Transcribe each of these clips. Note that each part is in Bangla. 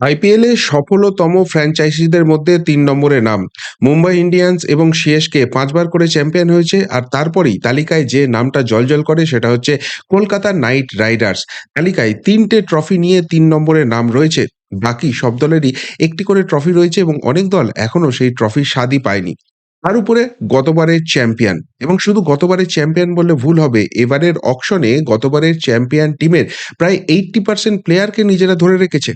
আইপিএলে সফলতম ফ্র্যাঞ্চাইজিদের মধ্যে তিন নম্বরে নাম। মুম্বাই ইন্ডিয়ান্স এবং সিএসকে পাঁচবার করে চ্যাম্পিয়ন হয়েছে আর তারপরেই তালিকায় যে নামটা জলজল করে সেটা হচ্ছে কলকাতা নাইট রাইডার্স। তালিকায় তিনটে ট্রফি নিয়ে তিন নম্বরে নাম রয়েছে। বাকি সব দলেরই একটি করে ট্রফি রয়েছে এবং অনেক দল এখনও সেই ট্রফির স্বাদই পায়নি। তার উপরে গতবারের চ্যাম্পিয়ন এবং শুধু গতবারের চ্যাম্পিয়ন বললে ভুল হবে, এবারের অকশনে গতবারের চ্যাম্পিয়ন টিমের প্রায় এইট্টি পার্সেন্ট প্লেয়ারকে নিজেরা ধরে রেখেছে।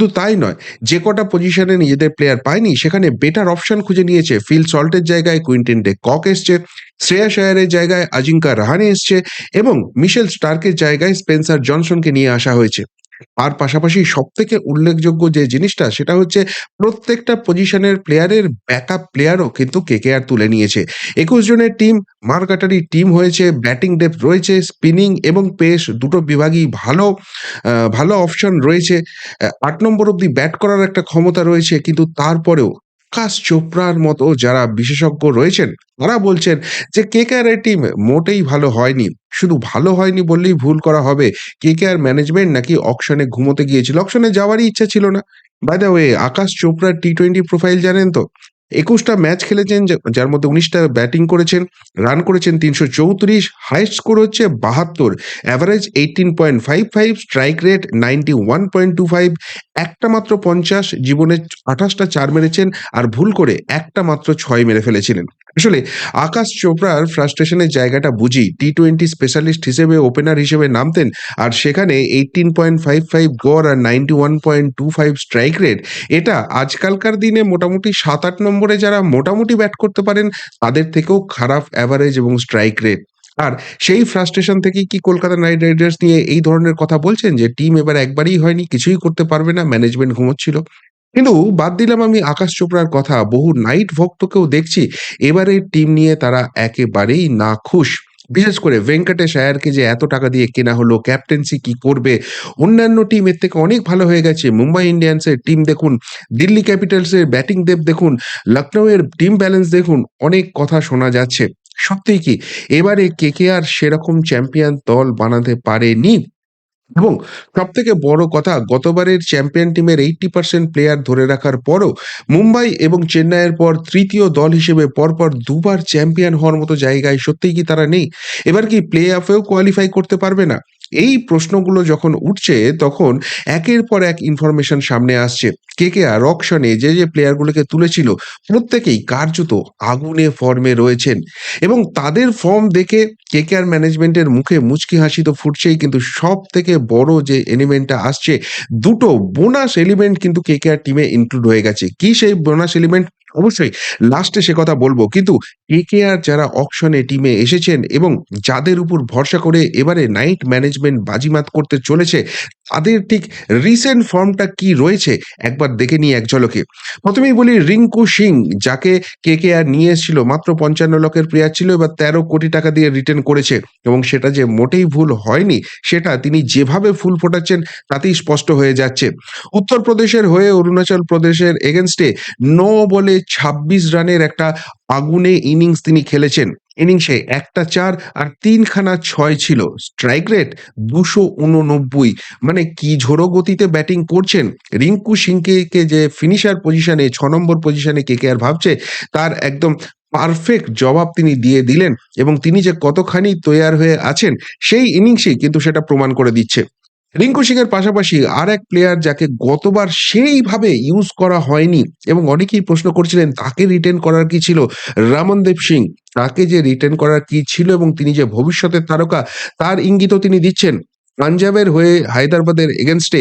শুধু তাই নয়, যে কটা পজিশনে নিজেদের প্লেয়ার পায়নি, সেখানে বেটার অপশন খুঁজে নিয়েছে ফিল সল্টের জায়গায় কুইন্টিন ডে কক এসছে শ্রেয়া শায়ারের জায়গায় আজিঙ্কা রাহানে এসছে এবং মিশেল স্টার্কের জায়গায় স্পেন্সার জনসনকে নিয়ে আসা হয়েছে। আর পাশাপাশি সব থেকে উল্লেখযোগ্য যে জিনিসটা, সেটা হচ্ছে প্রত্যেকটা পজিশনের প্লেয়ারের ব্যাকআপ প্লেয়ারও কিন্তু কেকেআর তুলে নিয়েছে। একুশ জনের টিম মারকাটারি টিম হয়েছে ব্যাটিং ডেপ রয়েছে স্পিনিং এবং পেস দুটো বিভাগই ভালো ভালো অপশন রয়েছে। আট নম্বর অব্দি ব্যাট করার একটা ক্ষমতা রয়েছে, কিন্তু তারপরেও আকাশ চোপড়ার মতো যারা বিশেষজ্ঞ রয়েছেন, তারা বলছেন যে কেকেআরের টিম মোটেই ভালো হয়নি। শুধু ভালো হয়নি বললেই ভুল করা হবে। কেকেআর ম্যানেজমেন্ট নাকি অকশনে ঘুমোতে গিয়েছিল। অকশনে যাওয়ারই ইচ্ছা ছিল না। বাই দ্য ওয়ে আকাশ চোপড়ার টি টোয়েন্টি প্রোফাইল জানেন তো? একুশটা ম্যাচ খেলেছেন যার মধ্যে উনিশটা ব্যাটিং করেছেন, রান করেছেন তিনশো চৌত্রিশ, হাইস্ট স্কোর হচ্ছে বাহাত্তর। Average eighteen point five five, strike rate ninety one point two five, একটা মাত্র পঞ্চাশ, জীবনে আঠাশটা চার মেরেছেন আর ভুল করে একটা মাত্র ছয় মেরে ফেলেছিলেন। আসলে আকাশ চোপড়ার ফ্রাস্ট্রেশনের জায়গাটা বুঝি টি টোয়েন্টি স্পেশালিস্ট হিসেবে ওপেনার হিসেবে নামতেন আর সেখানে এইটিন পয়েন্ট ফাইভ ফাইভ গড় আর ninety one point two five strike rate এটা আজকালকার দিনে মোটামুটি সাত আট নম্বরে যারা মোটামুটি ব্যাট করতে পারেন, তাদের থেকেও খারাপ অ্যাভারেজ এবং স্ট্রাইক রেট আর সেই ফ্রাস্ট্রেশন থেকেই কি কলকাতা নাইট রাইডার্স নিয়ে এই ধরনের কথা বলছেন? যে টিম এবার একবারই হয়নি, কিছুই করতে পারবে না ম্যানেজমেন্ট ঘুমোচ্ছিল। কিন্তু বাদ দিলাম আমি আকাশ চোপড়ার কথা, বহু নাইট ভক্তকেও দেখছি এবারে টিম নিয়ে তারা একেবারেই না খুশ বিশেষ করে ভেঙ্কটেশ আয়ারকে যে এত টাকা দিয়ে কেনা হলো, ক্যাপ্টেন্সি কি করবে? অন্যান্য টিম এর থেকে অনেক ভালো হয়ে গেছে। মুম্বাই ইন্ডিয়ান্সের টিম দেখুন, দিল্লি ক্যাপিটালসের ব্যাটিং দেব দেখুন লখনৌয়ের টিম ব্যালেন্স দেখুন, অনেক কথা শোনা যাচ্ছে। সত্যি কি? এবারে কে কে আর সেরকম চ্যাম্পিয়ন দল বানাতে পারেনি। এবং সব থেকে বড় কথা, গতবারের চ্যাম্পিয়ন টিমের এইটটি পার্সেন্ট প্লেয়ার ধরে রাখার পরও মুম্বাই এবং চেন্নাইয়ের পর তৃতীয় দল হিসেবে পরপর দুবার চ্যাম্পিয়ন হওয়ার মতো জায়গায় সত্যিই কি তারা নেই? এবার কি প্লে অফেও কোয়ালিফাই করতে পারবে না? এই প্রশ্নগুলো যখন উঠছে, তখন একের পর এক ইনফরমেশন সামনে আসছে। কে কে আর অকশনে যে যে প্লেয়ারগুলোকে তুলেছিল, প্রত্যেকেই কার্যত আগুনে ফর্মে রয়েছেন। এবং তাদের ফর্ম দেখে কেকেআর ম্যানেজমেন্টের মুখে মুচকি হাসি তো ফুটছেই, কিন্তু সব থেকে বড় যে এলিমেন্টটা আসছে, দুটো বোনাস এলিমেন্ট কিন্তু কে কে আর টিমে ইনক্লুড হয়ে গেছে। কি সেই বোনাস এলিমেন্ট অবশ্যই লাস্টে সে কথা বলব। কিন্তু কে কে আর যারা অকশনে টিমে এসেছেন এবং যাদের উপর ভরসা করে এবারে নাইট ম্যানেজমেন্ট বাজিমাত করতে চলেছে তাদের ঠিক রিসেন্ট ফর্মটা কি রয়েছে? একবার দেখে নিই এক ঝলকে। প্রথমেই বলি রিঙ্কু সিং, যাকে কে কে আর নিয়ে এসেছিল, মাত্র পঞ্চান্ন লক্ষের প্লেয়ার ছিল, এবার তেরো কোটি টাকা দিয়ে রিটার্ন করেছে। এবং সেটা যে মোটেই ভুল হয়নি, সেটা তিনি যেভাবে ফুল ফোটাচ্ছেন, তাতেই স্পষ্ট হয়ে যাচ্ছে। উত্তরপ্রদেশের হয়ে অরুণাচল প্রদেশের এগেনস্টে ন বলে ছাব্বিশ রানের একটা আগুনে ইনিংস তিনি খেলেছেন। ইনিংসে একটা চার আর তিনখানা ছয় ছিল। স্ট্রাইক রেট দুশো উননব্বই। মানে কি ঝোড়ো গতিতে ব্যাটিং করছেন? রিঙ্কু সিংকে যে ফিনিশার পজিশনে ছ নম্বর পজিশনে কে কে আর ভাবছে, তার একদম পারফেক্ট জবাব তিনি দিয়ে দিলেন এবং তিনি যে কতখানি তৈয়ার হয়ে আছেন, সেই ইনিংসেই কিন্তু সেটা প্রমাণ করে দিচ্ছে। রিঙ্কু সিং এর পাশাপাশি আর এক প্লেয়ার যাকে গতবার সেইভাবে ইউজ করা হয়নি এবং অনেকেই প্রশ্ন করছিলেন, তাকে রিটেন করার কি ছিল? রামনদেব সিং, তাকে যে রিটেন করার কি ছিল এবং তিনি যে ভবিষ্যতের তারকা, তার ইঙ্গিতও তিনি দিচ্ছেন। পাঞ্জাবের হয়ে হায়দ্রাবাদের এগেনস্টে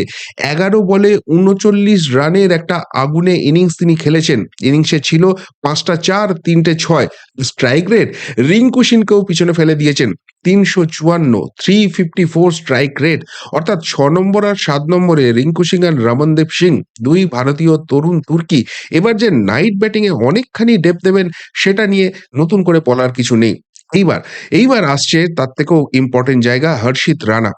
এগারো বলে উনচল্লিশ রানের একটা আগুনে ইনিংস তিনি খেলেছেন। ইনিংসে ছিল পাঁচটা চার, তিনটে ছয়। স্ট্রাইক রেট রিঙ্কু সিংকেও পিছনে ফেলে দিয়েছেন। তিনশো চুয়ান্ন three fifty four strike rate অর্থাৎ ছ নম্বর আর সাত নম্বরে রিঙ্কু সিং আর রমনদেব সিং, দুই ভারতীয় তরুণ তুর্কি। এবার যে নাইট ব্যাটিং এ অনেকখানি ডেপ দেবেন সেটা নিয়ে নতুন করে বলার কিছু নেই। এইবার এইবার আসছে তার থেকেও ইম্পর্টেন্ট জায়গা হর্ষিত রানা।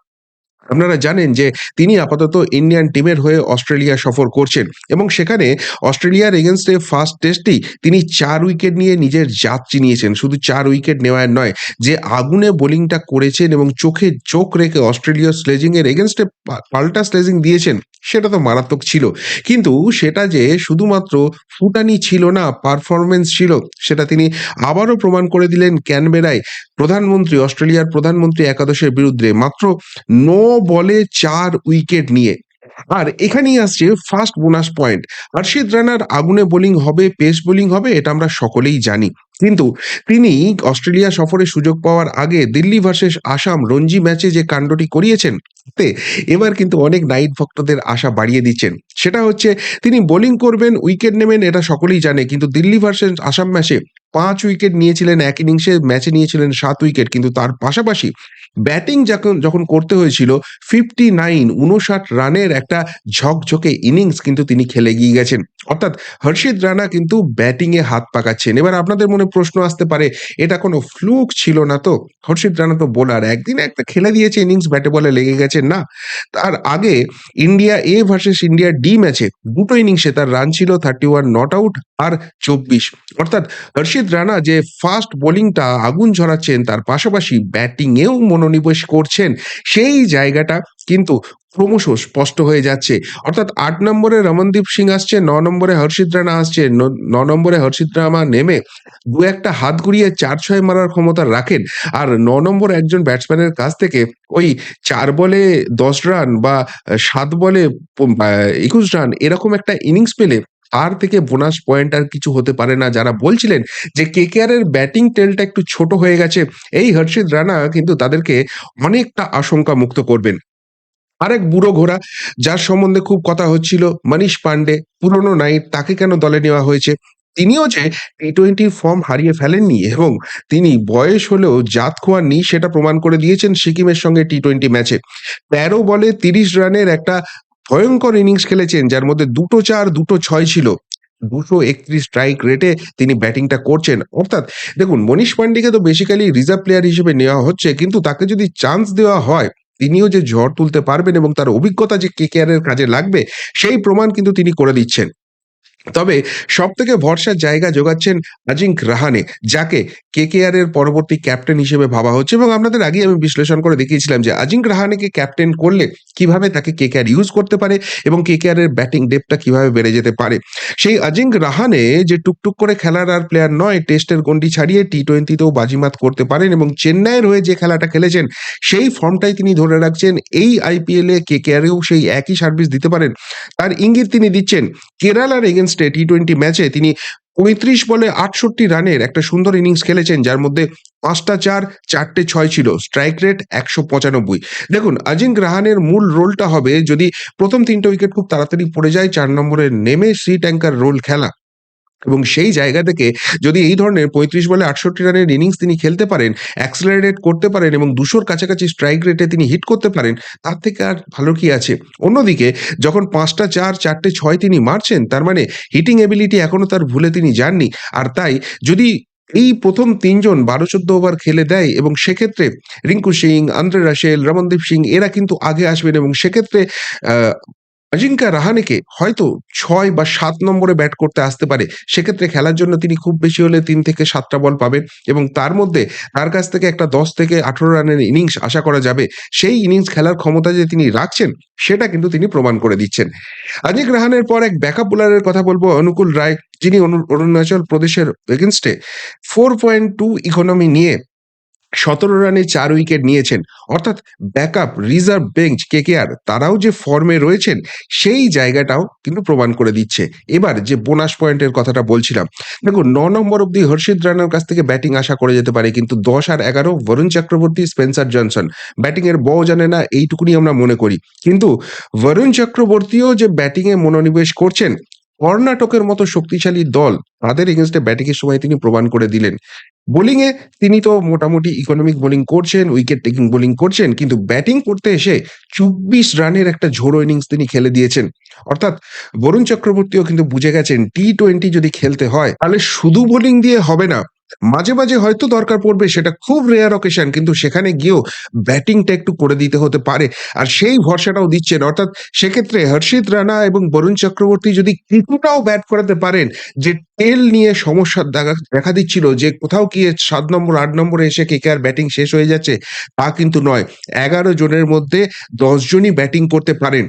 আপনারা জানেন যে তিনি আপাতত ইন্ডিয়ান টিমের হয়ে অস্ট্রেলিয়া সফর করছেন এবং সেখানে অস্ট্রেলিয়ার এগেনস্টে ফার্স্ট টেস্টেই তিনি চার উইকেট নিয়ে নিজের জাত চিনিয়েছেন। শুধু চার উইকেট নেওয়ার নয়, যে আগুনে বোলিংটা করেছেন এবং চোখে চোখ রেখে অস্ট্রেলীয় স্লেজিংয়ের এগেনস্টে পাল্টা স্লেজিং দিয়েছেন সেটা তো মারাত্মক ছিল। কিন্তু সেটা যে শুধুমাত্র ফুটানি ছিল না, পারফরমেন্স ছিল সেটা তিনি আবারও প্রমাণ করে দিলেন ক্যানবেরায় প্রধানমন্ত্রী অস্ট্রেলিয়ার প্রধানমন্ত্রী একাদশের বিরুদ্ধে মাত্র ৯ বলে চার উইকেট নিয়ে। আর এখানেই আসছে ফার্স্ট বোনাস পয়েন্ট। হর্ষিত রানার আগুনে বোলিং হবে, পেস বোলিং হবে এটা আমরা সকলেই জানি। কিন্তু তিনি অস্ট্রেলিয়া সফরে সুযোগ পাওয়ার আগে দিল্লি ভার্সেস আসাম রঞ্জি ম্যাচে যে কাণ্ডটি করিয়েছেন তে এবার কিন্তু অনেক নাইট ভক্তদের আশা বাড়িয়ে দিচ্ছেন। সেটা হচ্ছে তিনি বোলিং করবেন, উইকেট নেবেন এটা সকলেই জানে। কিন্তু দিল্লি ভার্সেস আসাম ম্যাচে ৫ উইকেট নিয়েছিলেন এক ইনিংসে, ম্যাচে নিয়েছিলেন সাত উইকেট। কিন্তু তার পাশাপাশি ব্যাটিং যখন যখন করতে হয়েছিল 59 ৫৯ রানের একটা ঝকঝকে ইনিংস কিন্তু তিনি খেলে গিয়ে গেছেন। অর্থাৎ হর্ষিত রানা কিন্তু ব্যাটিংয়ে হাত পাকাচ্ছেন। এবার আপনাদের মনে প্রশ্ন আসতে পারে এটা কোনো ফ্লুক ছিল না তো? হর্ষিত রানা তো বোলার। একদিন একটা খেলে দিয়েছে ইনিংস ব্যাটে বলে লেগে গেছে না। তার আগে India A versus India D ম্যাচে দুটো ইনিংসে তার রান ছিল 31 নট আউট আর ২৪। অর্থাৎ হর্ষিত রানা যে ফাস্ট বোলিংটা আগুন ঝরাচ্ছেন তার পাশাপাশি ব্যাটিংয়েও মনোনিবেশ করছেন সেই জায়গাটা কিন্তু ক্রমশ স্পষ্ট হয়ে যাচ্ছে। অর্থাৎ আট নম্বরে রমনদীপ সিং আসছে, ন নম্বরে হর্ষিত রানা আসছে। ন নম্বরে হর্ষিত রানা নেমে দু একটা হাত ঘুরিয়ে ৪-৬ মারার ক্ষমতা রাখেন। আর ন নম্বর একজন ব্যাটসম্যানের কাছ থেকে ওই চার বলে ১০ রান বা সাত বলে একুশ রান এরকম একটা ইনিংস পেলে তার থেকে বোনাস পয়েন্ট আর কিছু হতে পারে না। যারা বলছিলেন যে কেকেআর এর ব্যাটিং টেলটা একটু ছোট হয়ে গেছে, এই হর্ষিত রানা কিন্তু তাদেরকে অনেকটা আশঙ্কা মুক্ত করবেন। আরেক বুড়ো ঘোড়া যার সম্বন্ধে খুব কথা হচ্ছিল মনীষ পান্ডে, পুরনো নাইট তাকে কেন দলে নেওয়া হয়েছে? তিনিও যে টি-টোয়েন্টি ফর্ম হারিয়ে ফেলেননি এবং তিনি বয়স হলেও জাত খোয়াননি সেটা প্রমাণ করে দিয়েছেন সিকিমের সঙ্গে টি-টোয়েন্টি ম্যাচে। ১৩ বলে ৩০ রানের একটা ভয়ঙ্কর ইনিংস খেলেছেন, যার মধ্যে দুটো চার, দুটো ছয় ছিল। ২৩১ স্ট্রাইক রেটে তিনি ব্যাটিংটা করছেন। অর্থাৎ, দেখুন, মনীষ পান্ডেকে তো বেসিক্যালি রিজার্ভ প্লেয়ার হিসেবে নেওয়া হচ্ছে, কিন্তু তাকে যদি চান্স দেওয়া হয়, তিনিও যে ঝড় তুলতে পারবেন এবং তার অভিজ্ঞতা যে কে কেয়ারের কাজে লাগবে, সেই প্রমাণ কিন্তু তিনি করে দিচ্ছেন। তবে সবথেকে ভরসার জায়গা জোগাচ্ছেন আজিঙ্ক রাহানে যাকে কে কে আর কেকেআরের পরবর্তী ক্যাপ্টেন হিসেবে ভাবা হচ্ছে এবং আপনাদের আগেই আমি বিশ্লেষণ করে দেখিয়েছিলাম যে আজিঙ্ক রাহানেকে ক্যাপ্টেন করলে কীভাবে তাকে কে কেকেআর ইউজ করতে পারে এবং কেকেআরের ব্যাটিং ডেপটা কীভাবে বেড়ে যেতে পারে। সেই আজিঙ্ক রাহানে যে টুকটুক করে খেলার আর প্লেয়ার নয়, টেস্টের গণ্ডি ছাড়িয়ে টি-টোয়েন্টিতেও বাজিমাত করতে পারেন এবং চেন্নাইয়ের হয়ে যে খেলাটা খেলেছেন সেই ফর্মটাই তিনি ধরে রাখছেন। এই আইপিএলে কে কেকেআরেও সেই একই সার্ভিস দিতে পারেন তার ইঙ্গিত তিনি দিচ্ছেন। কেরালার এগেইনস্টে টি-টোয়েন্টি ম্যাচে তিনি ৩৫ বলে ৬৮ রানের একটা সুন্দর ইনিংস খেলেছেন যার মধ্যে ৫টা ৪, ৪টে ৬ ছিল। Strike rate ১৯৫। দেখুন আজিঙ্ক গ্রাহানের মূল রোলটা হবে যদি প্রথম তিনটে উইকেট খুব তাড়াতাড়ি পড়ে যায় চার নম্বরে নেমে সি ট্যাঙ্কার রোল খেলা এবং সেই জায়গা থেকে যদি এই ধরনের ৩৫ বলে ৬৮ রানের ইনিংস তিনি খেলতে পারেন, অ্যাক্সেলারেট করতে পারেন এবং ২০০ র কাছাকাছি স্ট্রাইক রেটে তিনি হিট করতে পারেন, তার থেকে আর ভালো কি আছে? অন্যদিকে যখন ৫টা ৪, ৪টে ৬ তিনি মারছেন তার মানে হিটিং এবিলিটি এখনও তার ভুলে তিনি যাননি। আর তাই যদি এই প্রথম ৩ জন ১২-১৪ ওভার খেলে দেয় এবং সেক্ষেত্রে রিঙ্কু সিং, আন্দ্রে রাসেল, রমনদীপ সিং এরা কিন্তু আগে আসবেন এবং সেক্ষেত্রে আ অজিঙ্কা রাহানেকে হয়তো ছয় বা সাত নম্বরে ব্যাট করতে আসতে পারে। সেক্ষেত্রে খেলার জন্য তিনি খুব বেশি হলে তিন থেকে সাতটা বল পাবেন এবং তার মধ্যে তার কাছ থেকে একটা ১০ থেকে ১৮ রানের ইনিংস আশা করা যাবে। সেই ইনিংস খেলার ক্ষমতা যে তিনি রাখছেন, সেটা কিন্তু তিনি প্রমাণ করে দিচ্ছেন। আজিঙ্ক রাহানের পর এক ব্যাকআপ বোলারের কথা বলব, অনুকূল রায়, যিনি অরুণাচল প্রদেশের এগেনস্টে ফোর পয়েন্ট টু ইকোনমি নিয়ে ১৭ রানে চার উইকেট নিয়েছেন। অর্থাৎ ব্যাকআপ রিজার্ভ বেঞ্চ কেকেআর তারাও যে ফর্মে রয়েছেন সেই জায়গাটাও কিন্তু প্রমাণ করে দিচ্ছে। এবার যে বোনাস পয়েন্টের কথাটা বলছিলাম। দেখো ন নম্বর অব্দি হর্ষিত রানার কাছ থেকে ব্যাটিং আশা করে যেতে পারে কিন্তু ১০ আর ১১ বরুণ চক্রবর্তী, স্পেন্সার জনসন। ব্যাটিংয়ের ব জানে না এইটুকুনি আমরা মনে করি। কিন্তু বরুণ চক্রবর্তীও যে ব্যাটিংয়ে মনোনিবেশ করছেন কর্ণাটকের মতো শক্তিশালী দল তাদের এগেইনস্টে ব্যাটিংয়ের সময় তিনি প্রমাণ করে দিলেন। বোলিংয়ে তিনি তো মোটামুটি ইকোনমিক বোলিং করছেন, উইকেট টেকিং বোলিং করছেন কিন্তু ব্যাটিং করতে এসে ২৪ রানের একটা ঝোড়ো ইনিংস তিনি খেলে দিয়েছেন। অর্থাৎ বরুণ চক্রবর্তীও কিন্তু বুঝে গেছেন টি-টোয়েন্টি যদি খেলতে হয় তাহলে শুধু বোলিং দিয়ে হবে না। মাঝে, মাঝে হয়তো দরকার পড়বে সেটা খুব রেয়ার অকেশন কিন্তু সেখানে গিয়েও ব্যাটিংটা একটু করে দিতে হতে পারে। আর সেই ভরসাটাও দিচ্ছেন। অর্থাৎ সেক্ষেত্রে হর্ষিত রানা এবং বরুণ চক্রবর্তী যদি কিছুটাও ব্যাট করাতে পারেন যে টেল নিয়ে সমস্যা দেখা দিচ্ছিল যে কোথাও গিয়ে সাত নম্বর, আট নম্বরে এসে কে আর ব্যাটিং শেষ হয়ে যাচ্ছে তা কিন্তু নয়। ১১ জনের মধ্যে ১০ জনই ব্যাটিং করতে পারেন।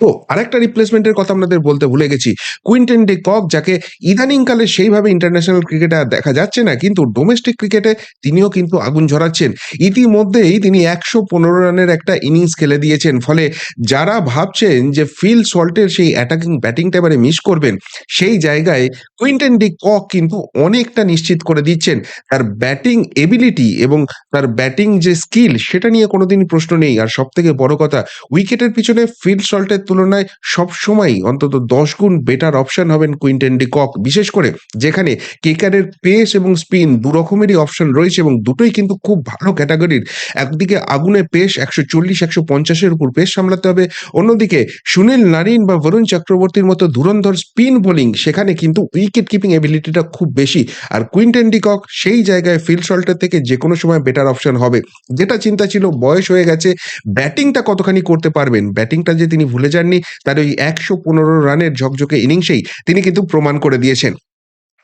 ও আরেকটা রিপ্লেসমেন্টের কথা আপনাদের বলতে ভুলে গেছি। কুইন্টেন ডি কক যাকে ইদানিংকালে সেইভাবে ইন্টারন্যাশনাল ক্রিকেটে আর দেখা যাচ্ছে না। কিন্তু ডোমেস্টিক ক্রিকেটে তিনিও কিন্তু আগুন ঝরাচ্ছেন। ইতিমধ্যেই তিনি ১১৫ রানের একটা ইনিংস খেলে দিয়েছেন। ফলে যারা ভাবছেন যে ফিল সল্টের সেই অ্যাটাকিং ব্যাটিংটা এবারে মিস করবেন, সেই জায়গায় কুইন্টেন ডি কক কিন্তু অনেকটা নিশ্চিত করে দিচ্ছেন। তার ব্যাটিং এবিলিটি এবং তার ব্যাটিং যে স্কিল সেটা নিয়ে কোনোদিনই প্রশ্ন নেই। আর সবথেকে বড় কথা উইকেটের পিছনে ফিল সল্টের তুলনায় সবসময়ই অন্তত ১০ গুণ বেটার অপশন হবেন কুইন্টন ডি কক। বিশেষ করে যেখানে কেকারের পেস এবং স্পিন দুরকমেরই অপশন রয়েছে এবং দুটোই কিন্তু খুব ভালো ক্যাটাগরির একদিকে আগুনে পেস একশো চল্লিশ একশো পঞ্চাশের উপর পেস সামলাতে হবে। অন্যদিকে সুনীল নারিন বা বরুণ চক্রবর্তীর মতো ধুরন্ধর স্পিন বোলিং সেখানে কিন্তু উইকেট কিপিং এবিলিটিটা খুব বেশি। আর কুইন্টন ডি কক সেই জায়গায় ফিল্ড সল্টের থেকে যেকোনো সময় বেটার অপশন হবে। যেটা চিন্তা ছিল বয়স হয়ে গেছে, ব্যাটিংটা কতখানি করতে পারবেন। ব্যাটিংটা যে তিনি ভুলে যাননি তার ওই ১১৫ রানের ঝকঝকে ইনিংসেই তিনি কিন্তু প্রমাণ করে দিয়েছেন।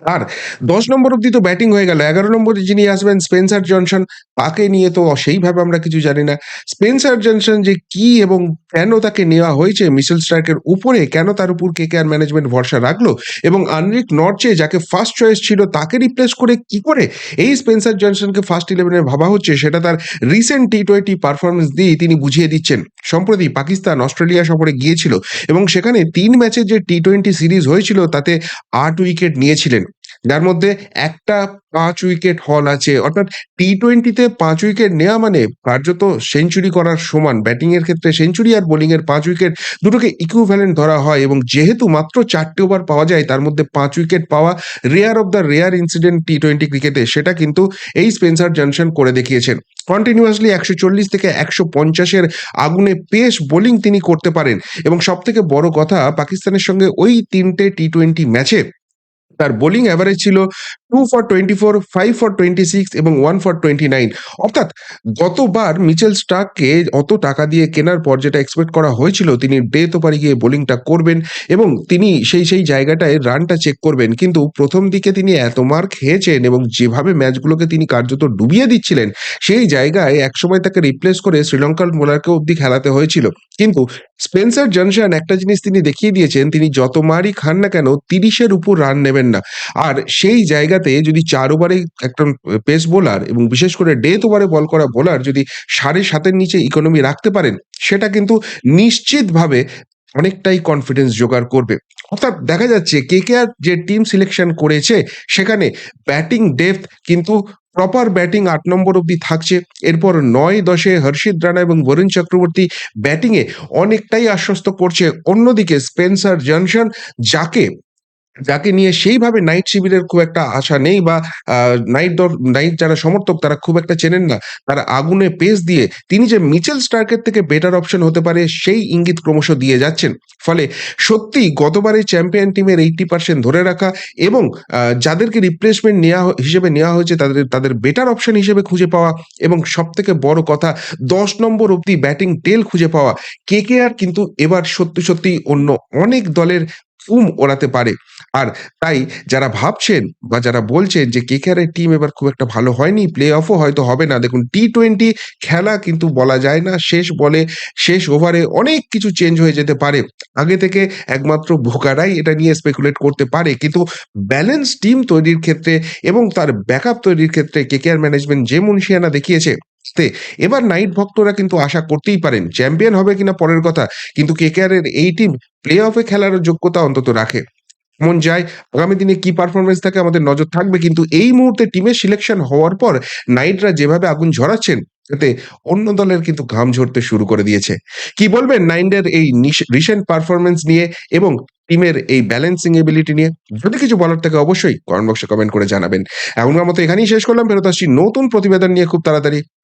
আর ১০ নম্বর অব্দি তো ব্যাটিং হয়ে গেল। ১১ নম্বরে যিনি আসবেন স্পেন্সার জনসন তাকে নিয়ে তো সেইভাবে আমরা কিছু জানি না। স্পেন্সার জনসন যে কি এবং কেন তাকে নেওয়া হয়েছে মিচেল স্ট্রাইকের উপরে, কেন তার উপর কে কেকেআর ম্যানেজমেন্ট ভরসা রাখল এবং আনরিক নর্চে যাকে ফার্স্ট চয়েস ছিল তাকে রিপ্লেস করে কি করে এই স্পেন্সার জনসনকে ফার্স্ট ইলেভেনে ভাবা হচ্ছে সেটা তার রিসেন্ট টি-টোয়েন্টি পারফরম্যান্স দিয়েই তিনি বুঝিয়ে দিচ্ছেন। সম্প্রতি পাকিস্তান অস্ট্রেলিয়া সফরে গিয়েছিল এবং সেখানে তিন ম্যাচের যে টি-টোয়েন্টি সিরিজ হয়েছিল তাতে আট উইকেট নিয়েছিলেন। যার মধ্যে একটা পাঁচ উইকেট হল আছে। অর্থাৎ টি-টোয়েন্টিতে ৫ উইকেট নেওয়া মানে কার্যত সেঞ্চুরি করার সমান। ব্যাটিং এর ক্ষেত্রে সেঞ্চুরি আর বোলিং এর ৫ উইকেট দুটোকে ইকুইভ্যালেন্ট ধরা হয় এবং যেহেতু মাত্র ৪ টে ওভার পাওয়া যায়, তার মধ্যে পাঁচ উইকেট পাওয়া rare of the rare incident T twenty ক্রিকেটে সেটা কিন্তু এই স্পেন্সার জনসন করে দেখিয়েছেন। কন্টিনিউয়াসলি ১৪০ থেকে একশো পঞ্চাশের আগুনে পেশ বোলিং তিনি করতে পারেন এবং সব থেকে বড় কথা, পাকিস্তানের সঙ্গে ওই ৩ টে টি-টোয়েন্টি ম্যাচে তার বোলিং অ্যাভারেজ ছিল টু ফর 24, 5 ফর 26 এবং ওয়ান ফর 29 অর্থাৎ গতবার মিচেল স্টার্ককে অত টাকা দিয়ে কেনার পর যেটা এক্সপেক্ট করা হয়েছিল তিনি ডেথ ওভারে গিয়ে বোলিংটা করবেন এবং তিনি সেই, সেই জায়গাটায় রানটা চেক করবেন। কিন্তু প্রথম দিকে তিনি এত মার খেয়েছেন এবং যেভাবে ম্যাচগুলোকে তিনি কার্যত ডুবিয়ে দিচ্ছিলেন, সেই জায়গায় একসময় তাকে রিপ্লেস করে শ্রীলঙ্কার বোলারকে অব্দি খেলাতে হয়েছিল। কিন্তু স্পেন্সার জনসন একটা জিনিস তিনি দেখিয়ে দিয়েছেন তিনি যত মারই খান না কেন তিরিশের উপর রান নেবেন না। আর সেই জায়গাতে যদি চার ওভারে একজন পেস বোলার এবং বিশেষ করে ডেথ ওভারে বল করা বোলার যদি সাড়ে সাতের নিচে ইকোনমি রাখতে পারেন, সেটা কিন্তু নিশ্চিতভাবে অনেকটাই কনফিডেন্স জোগাড় করবে। অর্থাৎ দেখা যাচ্ছে কে কে আর যে টিম সিলেকশন করেছে সেখানে ব্যাটিং ডেপথ কিন্তু প্রপার ব্যাটিং আট নম্বর অব্দি থাকছে। এরপর নয় দশে হর্ষিত রানা এবং বরুণ চক্রবর্তী ব্যাটিংয়ে অনেকটাই আশ্বস্ত করছে। অন্যদিকে স্পেন্সার জনসন যাকে যাকে নিয়ে সেইভাবে নাইট শিবিরের খুব একটা আশা নেই বা নাইট দল নাইট যারা সমর্থক তারা খুব একটা চেনেন না। তারা আগুনে পেস দিয়ে তিনি যে মিচেল স্টার্কের থেকে বেটার অপশন হতে পারে সেই ইঙ্গিত ক্রমশ দিয়ে যাচ্ছেন। ফলে সত্যিই গতবারের চ্যাম্পিয়ন টিমের 80% ধরে রাখা এবং যাদেরকে রিপ্লেসমেন্ট নেওয়া হিসেবে নেওয়া হয়েছে তাদের তাদের বেটার অপশন হিসেবে খুঁজে পাওয়া এবং সব থেকে বড় কথা ১০ নম্বর অব্দি ব্যাটিং টেল খুঁজে পাওয়া। কেকেআর কিন্তু এবার সত্যি, সত্যিই অন্য অনেক দলের ফুম ওড়াতে পারে। আর তাই যারা ভাবছেন বা যারা বলছেন যে কেকেআরের টিম এবার খুব একটা ভালো হয়নি, প্লে অফও হয়তো হবে না। দেখুন টি-টোয়েন্টি খেলা কিন্তু বলা যায় না। শেষ বলে, শেষ ওভারে অনেক কিছু চেঞ্জ হয়ে যেতে পারে। আগে থেকে একমাত্র ভোকারাই এটা নিয়ে স্পেকুলেট করতে পারে। কিন্তু ব্যালেন্স টিম তৈরির ক্ষেত্রে এবং তার ব্যাকআপ তৈরির ক্ষেত্রে কেকেআর ম্যানেজমেন্ট যে মনসিয়ানা দেখিয়েছে তে এবার নাইট ভক্তরা কিন্তু আশা করতেই পারেন। চ্যাম্পিয়ন হবে কিনা পরের কথা। কিন্তু কেকেআরের এই টিম প্লে অফে খেলার যোগ্যতা অন্তত রাখে। মন যায়, আগামী দিনে কি পারফরমেন্স থাকে আমাদের নজর থাকবে। কিন্তু এই মুহূর্তে টিমের সিলেকশন হওয়ার পর নাইটরা যেভাবে আগুন ঝরাচ্ছেন এতে অন্য দলের কিন্তু ঘাম ঝরতে শুরু করে দিয়েছে। কি বলবেন নাইনদের এই রিসেন্ট পারফরমেন্স নিয়ে এবং টিমের এই ব্যালেন্সিং এবিলিটি নিয়ে? যদি কিছু বলার থাকে অবশ্যই কমেন্ট বক্সে কমেন্ট করে জানাবেন। এখনকার মতো এখানেই শেষ করলাম। ফেরত আসছি নতুন প্রতিবেদন নিয়ে খুব তাড়াতাড়ি।